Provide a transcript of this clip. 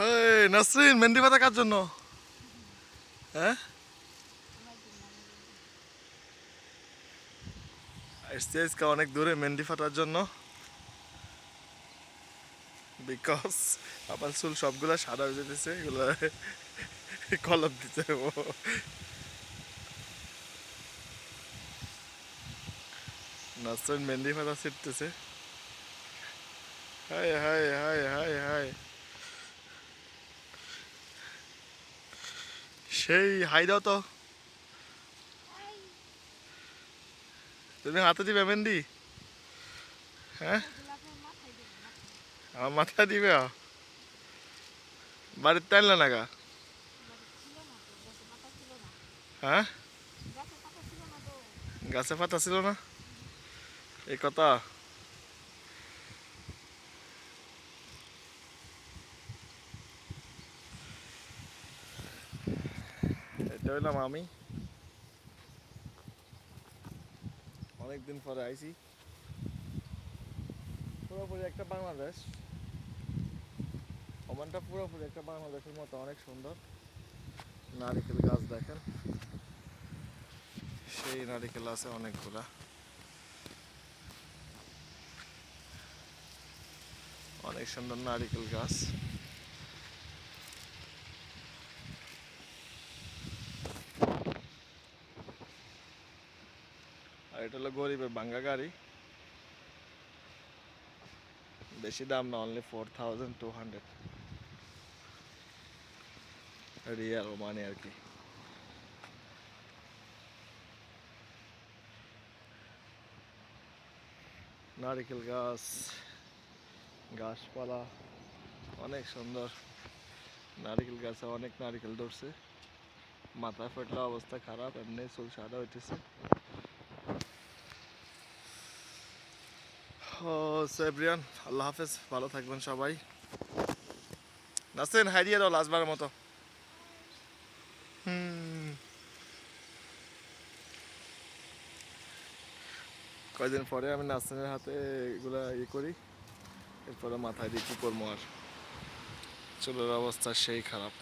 হেই নাসরিন মেহেন্দি পাতা কার জন্য? হ্যাঁ? অনেক দূরে মেহেন্দি ফাটার জন্য। বিকজ আমার চুল সবগুলা সাদা হয়ে যেতেছে, এগুলো কলম দিতে নাসরিন মেহেন্দি ফাটা ছিটতেছে। হাই হাই হাই হাই হাই সেই, হাই দাও তো। তুমি হাতে দিবে মেহেন্দি? হ্যাঁ? আমার মাথায় দিবে? বাড়ির টাইল না গা হ্যাঁ? গাছে পাতা ছিল না। এই কথা। এটা হইলাম আমি। অনেকদিন পরে আইছি। পুরোপুরি একটা বাংলাদেশ। ওমানটা পুরোপুরি একটা বাংলাদেশের মতো, অনেক সুন্দর। নারিকেল গাছ দেখেন। সেই নারিকেল আছে অনেকগুলা। অনেক সুন্দর নারিকেল গাছ। আর এটা হলো গরিবের বাঙ্গা গাড়ি। বেশি দাম না only four thousand two hundred riyal মানে আর কি। নারিকেল গাছ, গাছপালা, অনেক সুন্দর। নারিকেল গাছে অনেক নারিকেল ধরছে। মাথা ফাটলে অবস্থা খারাপ, এমনি চুল সাদা হইতেছে। সেব্রিয়ান আল্লাহ হাফেজ, ভালো থাকবেন সবাই। নাসেন হারিয়ে দাও লাস্টবারের মতো। হুম। কয়দিন পরে আমি নাসরিনের হাতে এগুলা ইয়ে করি, এরপরে মাথায় দিয়ে কি করব আর? চুলের অবস্থা সেই খারাপ।